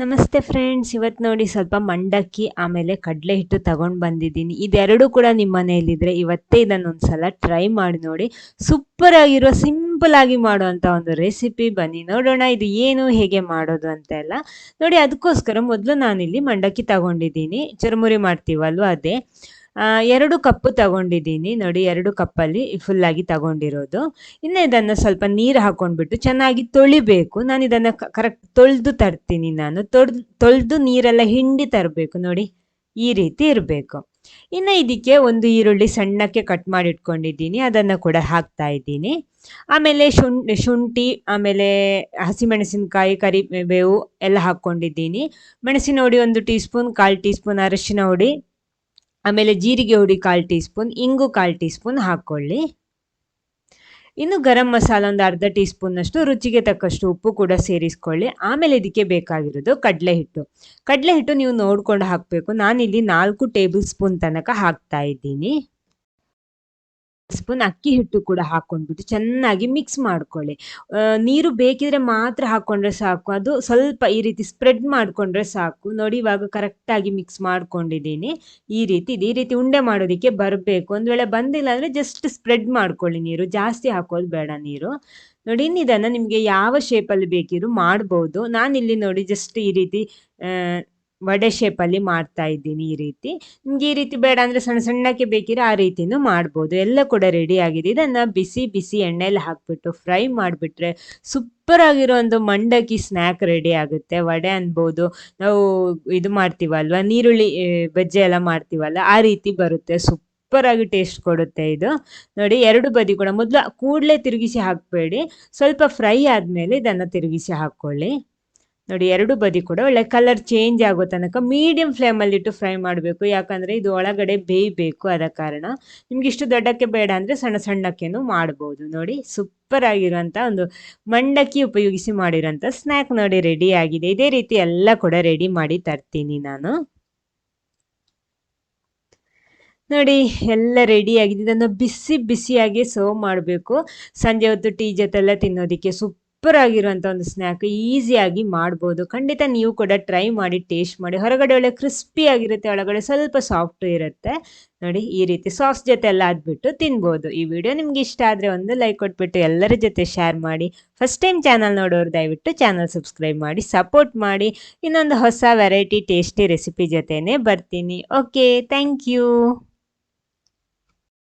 ನಮಸ್ತೆ ಫ್ರೆಂಡ್ಸ್ ಇವತ್ತು ನೋಡಿ ಸ್ವಲ್ಪ ಮಂಡಕ್ಕಿ, ಆಮೇಲೆ ಕಡಲೆ ಹಿಟ್ಟು ತಗೊಂಡು ಬಂದಿದ್ದೀನಿ. ಇದೆರಡೂ ಕೂಡ ನಿಮ್ಮ ಮನೆಯಲ್ಲಿದ್ದರೆ ಇವತ್ತೇ ಇದನ್ನು ಒಂದ್ಸಲ ಟ್ರೈ ಮಾಡಿ ನೋಡಿ. ಸೂಪರ್ ಆಗಿರೋ ಸಿಂಪಲ್ ಆಗಿ ಮಾಡುವಂಥ ಒಂದು ರೆಸಿಪಿ ಬನ್ನಿ. ನೋಡೋಣ ಇದು ಏನು, ಹೇಗೆ ಮಾಡೋದು ಅಂತ ಎಲ್ಲ. ನೋಡಿ, ಅದಕ್ಕೋಸ್ಕರ ಮೊದಲು ನಾನಿಲ್ಲಿ ಮಂಡಕ್ಕಿ ತಗೊಂಡಿದ್ದೀನಿ. ಚುರುಮುರಿ ಮಾಡ್ತೀವಲ್ವ ಅದೇ. ಎರಡು ಕಪ್ಪು ತಗೊಂಡಿದ್ದೀನಿ. ನೋಡಿ, ಎರಡು ಕಪ್ಪಲ್ಲಿ ಫುಲ್ಲಾಗಿ ತಗೊಂಡಿರೋದು. ಇನ್ನು ಇದನ್ನು ಸ್ವಲ್ಪ ನೀರು ಹಾಕೊಂಡ್ಬಿಟ್ಟು ಚೆನ್ನಾಗಿ ತೊಳಿಬೇಕು. ನಾನು ಇದನ್ನು ಕರೆಕ್ಟ್ ತೊಳೆದು ತರ್ತೀನಿ ನಾನು. ತೊಳೆದು ತೊಳೆದು ನೀರೆಲ್ಲ ಹಿಂಡಿ ತರಬೇಕು. ನೋಡಿ, ಈ ರೀತಿ ಇರಬೇಕು. ಇನ್ನು ಇದಕ್ಕೆ ಒಂದು ಈರುಳ್ಳಿ ಸಣ್ಣಕ್ಕೆ ಕಟ್ ಮಾಡಿ ಇಟ್ಕೊಂಡಿದ್ದೀನಿ ಅದನ್ನು ಕೂಡ ಹಾಕ್ತಾ ಇದ್ದೀನಿ. ಆಮೇಲೆ ಶುಂ ಶುಂಠಿ, ಆಮೇಲೆ ಹಸಿಮೆಣಸಿನಕಾಯಿ, ಕರಿಬೇವು ಎಲ್ಲ ಹಾಕ್ಕೊಂಡಿದ್ದೀನಿ ಮೆಣಸಿನ ಹುಡಿ ಒಂದು ಟೀ ಸ್ಪೂನ್ ಕಾಲು ಟೀ ಸ್ಪೂನ್ ಅರಶಿನ ಹುಡಿ ಆಮೇಲೆ ಜೀರಿಗೆ ಹುಡಿ ಕಾಲು ಟೀ ಸ್ಪೂನ್, ಇಂಗು ಕಾಲು ಟೀ ಸ್ಪೂನ್ ಹಾಕ್ಕೊಳ್ಳಿ ಇನ್ನು ಗರಂ ಮಸಾಲ ಒಂದು ಅರ್ಧ ಟೀ ಸ್ಪೂನ್ನಷ್ಟು ರುಚಿಗೆ ತಕ್ಕಷ್ಟು ಉಪ್ಪು ಕೂಡ ಸೇರಿಸ್ಕೊಳ್ಳಿ. ಆಮೇಲೆ ಇದಕ್ಕೆ ಬೇಕಾಗಿರೋದು ಕಡಲೆ ಹಿಟ್ಟು. ಕಡಲೆ ಹಿಟ್ಟು ನೀವು ನೋಡ್ಕೊಂಡು ಹಾಕಬೇಕು. ನಾನಿಲ್ಲಿ ನಾಲ್ಕು ಟೇಬಲ್ ಸ್ಪೂನ್ ತನಕ ಹಾಕ್ತಾ ಇದ್ದೀನಿ. ಸ್ಪೂನ್ ಅಕ್ಕಿ ಹಿಟ್ಟು ಕೂಡ ಹಾಕೊಂಡ್ಬಿಟ್ಟು ಚೆನ್ನಾಗಿ ಮಿಕ್ಸ್ ಮಾಡ್ಕೊಳ್ಳಿ. ನೀರು ಬೇಕಿದ್ರೆ ಮಾತ್ರ ಹಾಕೊಂಡ್ರೆ ಸಾಕು. ಅದು ಸ್ವಲ್ಪ ಈ ರೀತಿ ಸ್ಪ್ರೆಡ್ ಮಾಡ್ಕೊಂಡ್ರೆ ಸಾಕು. ನೋಡಿ, ಇವಾಗ ಕರೆಕ್ಟಾಗಿ ಮಿಕ್ಸ್ ಮಾಡ್ಕೊಂಡಿದ್ದೀನಿ. ಈ ರೀತಿ, ಇದು ಈ ರೀತಿ ಉಂಡೆ ಮಾಡೋದಕ್ಕೆ ಬರಬೇಕು. ಒಂದು ವೇಳೆ ಬಂದಿಲ್ಲ ಅಂದರೆ ಜಸ್ಟ್ ಸ್ಪ್ರೆಡ್ ಮಾಡ್ಕೊಳ್ಳಿ ನೀರು. ಜಾಸ್ತಿ ಹಾಕೋದು ಬೇಡ ನೀರು. ನೋಡಿ ಇನ್ನು ಇದನ್ನು ನಿಮಗೆ ಯಾವ ಶೇಪಲ್ಲಿ ಬೇಕಿದ್ರು ಮಾಡ್ಬೋದು. ನಾನಿಲ್ಲಿ ನೋಡಿ ಜಸ್ಟ್ ಈ ರೀತಿ ವಡೆ ಶೇಪಲ್ಲಿ ಮಾಡ್ತಾ ಇದ್ದೀನಿ ಈ ರೀತಿ. ನಿಮ್ಗೆ ಈ ರೀತಿ ಬೇಡ ಅಂದರೆ ಸಣ್ಣ ಸಣ್ಣಕ್ಕೆ ಬೇಕಿದ್ರೆ ಆ ರೀತಿನೂ ಮಾಡ್ಬೋದು. ಎಲ್ಲ ಕೂಡ ರೆಡಿ ಆಗಿದೆ. ಇದನ್ನು ಬಿಸಿ ಬಿಸಿ ಎಣ್ಣೆಯಲ್ಲಿ ಹಾಕ್ಬಿಟ್ಟು ಫ್ರೈ ಮಾಡಿಬಿಟ್ರೆ ಸೂಪರ್ ಆಗಿರೋ ಒಂದು ಮಂಡಕ್ಕಿ ಸ್ನ್ಯಾಕ್ ರೆಡಿ ಆಗುತ್ತೆ. ವಡೆ ಅನ್ಬೋದು. ನಾವು ಇದು ಮಾಡ್ತೀವಲ್ವ? ನೀರುಳ್ಳಿ ಬಜ್ಜೆ ಎಲ್ಲ ಮಾಡ್ತೀವಲ್ಲ? ಆ ರೀತಿ ಬರುತ್ತೆ. ಸೂಪರ್ ಆಗಿ ಟೇಸ್ಟ್ ಕೊಡುತ್ತೆ ಇದು. ನೋಡಿ, ಎರಡು ಬದಿ ಕೂಡ. ಮೊದಲು ಕೂಡಲೇ ತಿರುಗಿಸಿ ಹಾಕಬೇಡಿ. ಸ್ವಲ್ಪ ಫ್ರೈ ಆದಮೇಲೆ ಇದನ್ನು ತಿರುಗಿಸಿ ಹಾಕ್ಕೊಳ್ಳಿ. ನೋಡಿ, ಎರಡು ಬದಿ ಕೂಡ. ಒಳ್ಳೆ ಕಲರ್ ಚೇಂಜ್ ಆಗೋ ತನಕ ಮೀಡಿಯಂ ಫ್ಲೇಮಲ್ಲಿಟ್ಟು ಫ್ರೈ ಮಾಡಬೇಕು. ಯಾಕಂದರೆ ಇದು ಒಳಗಡೆ ಬೇಯಬೇಕು ಆದ ಕಾರಣ. ನಿಮ್ಗೆ ಇಷ್ಟು ದೊಡ್ಡಕ್ಕೆ ಬೇಡ ಅಂದರೆ ಸಣ್ಣ ಸಣ್ಣಕ್ಕೇನು ಮಾಡ್ಬೋದು. ನೋಡಿ ಸೂಪರ್ ಆಗಿರುವಂಥ ಒಂದು ಮಂಡಕ್ಕಿ ಉಪಯೋಗಿಸಿ ಮಾಡಿರೋಂಥ ಸ್ನ್ಯಾಕ್ ನೋಡಿ ರೆಡಿ ಆಗಿದೆ. ಇದೇ ರೀತಿ ಎಲ್ಲ ಕೂಡ ರೆಡಿ ಮಾಡಿ ತರ್ತೀನಿ ನಾನು. ನೋಡಿ, ಎಲ್ಲ ರೆಡಿ ಆಗಿದೆ. ಇದನ್ನು ಬಿಸಿ ಬಿಸಿಯಾಗಿ ಸರ್ವ್ ಮಾಡಬೇಕು. ಸಂಜೆ ಹೊತ್ತು ಟೀ ಜೊತೆಲ್ಲ ತಿನ್ನೋದಕ್ಕೆ ಸೂಪರ್ ಆಗಿರುವಂಥ ಒಂದು ಸ್ನ್ಯಾಕ್ ಈಸಿಯಾಗಿ ಮಾಡ್ಬೋದು. ಖಂಡಿತ ನೀವು ಕೂಡ ಟ್ರೈ ಮಾಡಿ ಟೇಸ್ಟ್ ಮಾಡಿ. ಹೊರಗಡೆ ಒಳ್ಳೆ ಕ್ರಿಸ್ಪಿ ಆಗಿರುತ್ತೆ, ಒಳಗಡೆ ಸ್ವಲ್ಪ ಸಾಫ್ಟ್ ಇರುತ್ತೆ. ನೋಡಿ, ಈ ರೀತಿ ಸಾಸ್ ಜೊತೆ ಎಲ್ಲ ಆದ್ಬಿಟ್ಟು ತಿನ್ಬೋದು. ಈ ವಿಡಿಯೋ ನಿಮ್ಗೆ ಇಷ್ಟ ಆದರೆ ಒಂದು ಲೈಕ್ ಕೊಟ್ಬಿಟ್ಟು ಎಲ್ಲರ ಜೊತೆ ಶೇರ್ ಮಾಡಿ. ಫಸ್ಟ್ ಟೈಮ್ ಚಾನಲ್ ನೋಡೋರು ದಯವಿಟ್ಟು ಚಾನಲ್ ಸಬ್ಸ್ಕ್ರೈಬ್ ಮಾಡಿ ಸಪೋರ್ಟ್ ಮಾಡಿ. ಇನ್ನೊಂದು ಹೊಸ ವೆರೈಟಿ ಟೇಸ್ಟಿ ರೆಸಿಪಿ ಜೊತೆನೇ ಬರ್ತೀನಿ. Okay thank you